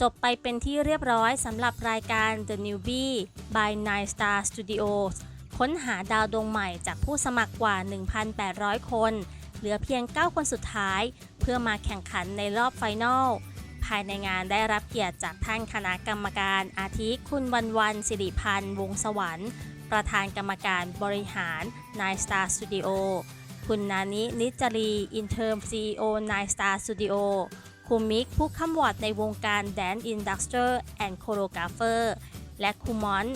จบไปเป็นที่เรียบร้อยสำหรับรายการ The Newbie by Nine Star Studios ค้นหาดาวดวงใหม่จากผู้สมัครกว่า 1,800 คน เหลือเพียง 9 คนสุดท้าย เพื่อมาแข่งขันในรอบไฟนอลภายในงานได้รับเกียรติจากท่านคณะกรรมการอาทิคุณวันวันสิริพันธ์วงศ์สวรรค์ ประธานกรรมการบริหาร Nine Star Studio คุณนานินิจรี อินเทอร์ม CEO Nine Star Studio ครูมิกผู้ข้ามวอดในวงการแดนอินดัสเตอร์แอนด์โคโรกราเฟอร์และครูมอน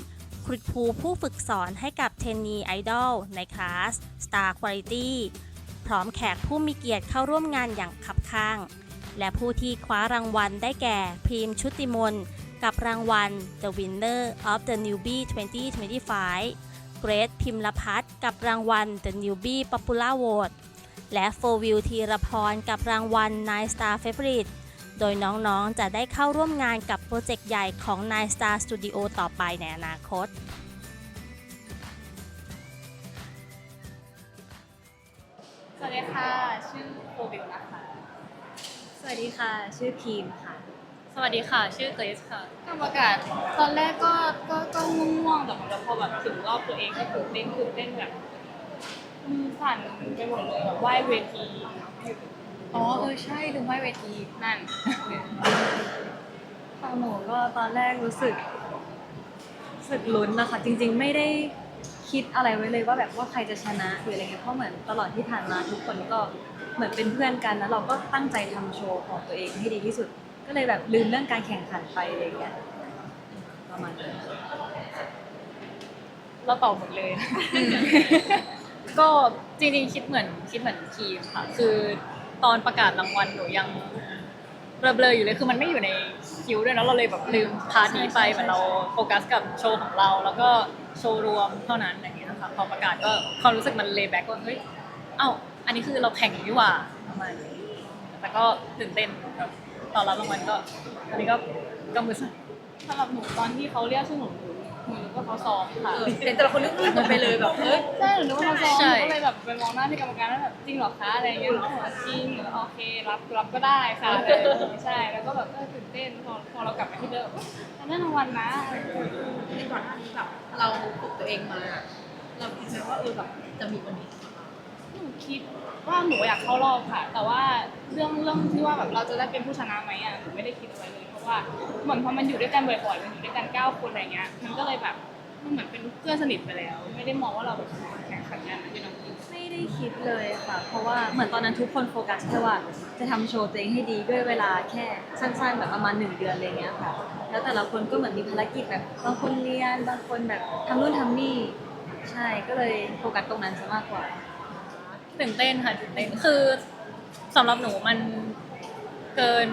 ครูครูผู้ฝึกสอนให้กับเทนนีไอดอลในคลาส Star Quality พร้อมแขกผู้มีเกียรติเข้าร่วมงานอย่างคับข้าง และผู้ที่คว้ารางวัลได้แก่พรีมชุติมนกับรางวัล The Winner of the Newbie 2025 เกรทพิมลพัฒกับรางวัล The Newbie Popular Vote และโฟวิลธีรพรกับรางวัล Nine Star Favorite โดยน้องๆ จะได้เข้าร่วมงานกับโปรเจกต์ใหญ่ของ Nine Star Studio ต่อไปในอนาคตสวัสดีค่ะ ชื่อโคบิลนะคะ สวัสดีค่ะ ชื่อพีมค่ะ สวัสดีค่ะ ชื่อเกรซค่ะกรรมการตอนแรกก็ก็ก็ง่วงๆแต่พอแบบถึงรอบตัวเองก็ตื่นเต้นตื่นเต้นแบบ มือสั่นไปหมดเลยแบบไหว้เวทีอ๋อเออใช่ลืมไหว้เวทีนั่นของหนูก็ตอนแรกรู้สึกรู้สึกลุ้นนะคะ จริง ๆ ไม่ได้คิดอะไรไว้เลยว่าแบบว่าใครจะชนะหรืออะไรเงี้ยเพราะเหมือนตลอดที่ผ่านมาทุกคนก็เหมือนเป็นเพื่อนกันแล้วเราก็ตั้งใจทำโชว์ของตัวเองให้ดีที่สุด ก็เลยแบบลืมเรื่องการแข่งขันไปอะไรเงี้ยประมาณนั้นเราตอบหมดเลย ก็จริงๆคิดเหมือนคิดเหมือนทีมค่ะ คือตอนประกาศรางวัลหนูยังเบลอๆอยู่เลยคือมันไม่อยู่ในคิวด้วยเนอะเราเลยแบบลืมพาร์ทนี้ไปเหมือนเราโฟกัสกับโชว์ของเรา แล้วก็โชว์รวมเท่านั้นอย่างเงี้ยนะคะพอประกาศก็ความรู้สึกมันเลยแบ็กว่าเฮ้ยเอ้าอันนี้คือเราแข่งอยู่นี่หว่าประมาณนี้แต่ก็ตื่นเต้นตอนรับรางวัลก็อันนี้ก็ก็มือสั่นสำหรับหนูตอนที่เขาเรียกชื่อหนูหนู นึกว่าเขาซ้อมค่ะเห็นแต่ละคนนึกกันไปเลยแบบเอ้ย ใช่หนูนึกว่าเขาซ้อมใช่ก็เลยแบบไปมองหน้าที่กรรมการแล้วแบบจริงเหรอคะอะไรเงี้ยหนูก็บอกว่าจริงหนูโอเครับรับก็ได้ค่ะอะไรอย่างงี้ใช่แล้วก็แบบเออตื่นเต้นพอพอเรากลับมาที่เดิมอันนั้นรางวัลนะในก่อนหน้านี้แบบเราฝึกตัวเองมา เราคิดไหมว่าเออแบบจะมีวันนี้หนูคิดว่าหนูอยากเข้ารอบค่ะ แต่ว่าเรื่องเรื่องที่ว่าแบบเราจะได้เป็นผู้ชนะไหมอะหนูไม่ได้คิดอะไรเลย เพราะว่า เหมือนพอมันอยู่ด้วยกันบ่อยๆ มันอยู่ด้วยกันเก้าคนอะไรเงี้ย มันก็เลยแบบมันเหมือนเป็นเพื่อนสนิทไปแล้ว ไม่ได้มองว่าเราแบบแข่งขันกันเป็นน้องไม่ได้คิดเลยค่ะ เพราะว่าเหมือนตอนนั้นทุกคนโฟกัสแค่ว่าจะทำโชว์ตัวเองให้ดีด้วยเวลาแค่สั้นๆ แบบประมาณหนึ่งเดือนอะไรเงี้ยค่ะ แล้วแต่ละคนก็เหมือนมีภารกิจแบบบางคนเรียน บางคนแบบทำนู่นทำนี่ ใช่ ก็เลยโฟกัสตรงนั้นซะมากกว่า ตื่นเต้นค่ะตื่นเต้นคือสำหรับหนูมัน เกิน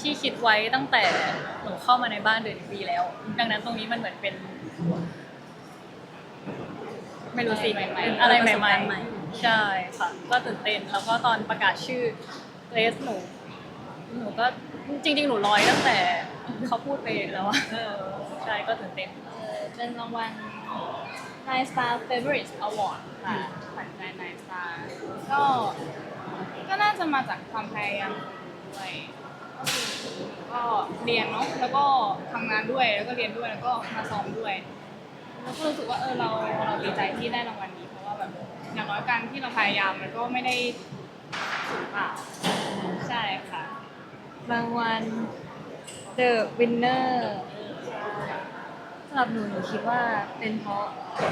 ที่คิดไว้ตั้งแต่หนูเข้ามาในบ้านเดือนปีแล้ว ดังนั้นตรงนี้มันเหมือนเป็น ไม่รู้สิอะไรใหม่ๆอะไรใหประสบม่การณ์ใหม่ๆใช่ค่ะก็ตื่นเต้นแล้วก็ตอนประกาศชื่อเรสหนูหนูก็จริง ๆ หนูลอยตั้งแต่เขาพูดไปแล้วอะใช่ก็ตื่นเต้นเออเป็นรางวัล Nine Star Favorite Award ค่ะขวัญใจ Nine Star ก็ก็น่าจะมาจากความพยายาม ด้วยก็คือก็เรียนเนาะแล้วก็ทำงานด้วยแล้วก็เรียนด้วยแล้วก็มาซ้อมด้วยแล้วก็รู้สึกว่าเออเราเราดีใจที่ได้รางวัลนี้เพราะว่าแบบอย่างน้อยการที่เราพยายามมันก็ไม่ได้สูญเปล่าใช่ค่ะ รางวัล The Winner สำหรับหนูหนูคิดว่าเป็นเพราะ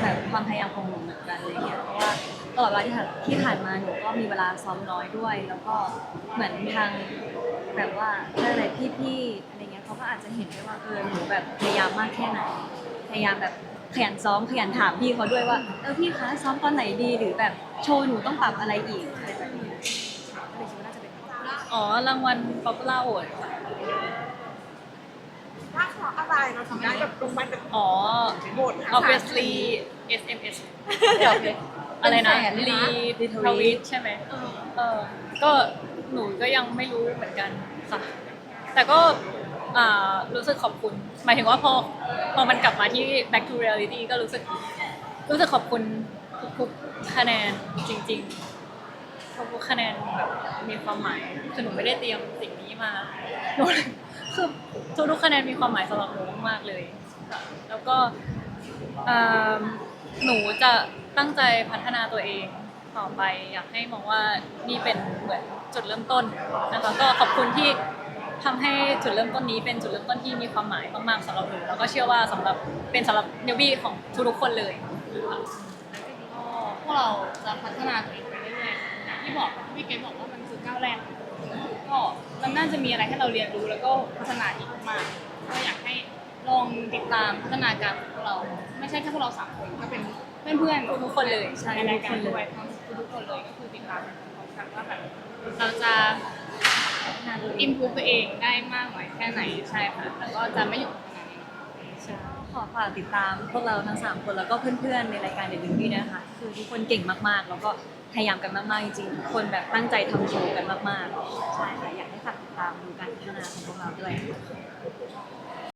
แบบความพยายามของหนูเหมือนกันอะไรเงี้ยเพราะว่าตลอดเวลาที่ผ่านที่ผ่านมาหนูก็มีเวลาซ้อมน้อยด้วย แล้วก็เหมือนทางแบบว่าอะไรพี่ๆอะไรเงี้ยเขาก็อาจจะเห็นได้ว่าเออหนูแบบพยายามมากแค่ไหนพยายามแบบขยันซ้อมขยันถามพี่เขาด้วยว่าเออพี่คะซ้อมตอนไหนดีหรือแบบโชว์หนูต้องปรับอะไรอีกอะไรแบบนี้ก็เลยคิดว่าน่าจะเป็นอ๋อรางวัล Popular Award ค่ะว่าเพ ราะอะไรเราทำได้แบบตรงมันแบบอ๋อโหมด obviously SMS อะไรนะเป็นแสนเลยรีนะรีทวิตใช่ไหมเออก็หนูก็ยังไม่รู้เหมือนกันค่ะ แต่ก็อ่ารู้สึกขอบคุณ หมายถึงว่าพอพอมันกลับมาที่ back to reality ก็รู้สึก รู้สึกขอบคุณทุกๆคะแนนจริงๆทุกๆคะแนนแบบมีความหมายคือหนูไม่ได้เตรียมสิ่งนี้มาหนู คือทุกๆคะแนนมีความหมายสำหรับหนูมากๆเลยค่ะแล้วก็เอิ่มหนูจะตั้งใจพัฒนาตัวเองต่อไป อยากให้มองว่านี่เป็นเหมือนจุดเริ่มต้นนะคะก็ขอบคุณที่ทำให้จุดเริ่มต้นนี้เป็นจุดเริ่มต้นที่มีความหมายมากๆสำหรับหนูแล้วก็เชื่อว่าสำหรับเป็นสำหรับเนวี่ของทุกๆคนเลยค่ะก็พวกเราจะพัฒนาตัวเองไปเรื่อยๆอย่างที่บอกพี่เกดบอกว่ามันคือก้าวแรก มันน่าจะมีอะไรให้เราเรียนรู้แล้วก็พัฒนาอีกมากก็อยากให้ลองติดตามพัฒนาการของพวกเรา ไม่ใช่แค่พวกเราสามคนก็เป็นเพื่อนๆทุกๆคนเลยใช่รายการด้วยทั้งทุกๆคนเลยก็คือติดตามพร้อมกันว่าแบบเราจะอิมพูตัวเองได้มากน้อยแค่ไหนใช่ค่ะแล้วก็จะไม่หยุดพัฒนาแน่นอนข อฝากติดตามพวกเราทั้ง 3 คนแล้วก็เพื่อนๆในรายการเดลิวี่นะคะ คือทุกคนเก่งมากๆ แล้วก็พยายามกันมากๆ จริงๆทุกคนแบบตั้งใจทำโชว์กันมากๆ ใช่ค่ะอยากให้ฝากติดตามดูการพัฒนาของพวกเราด้วย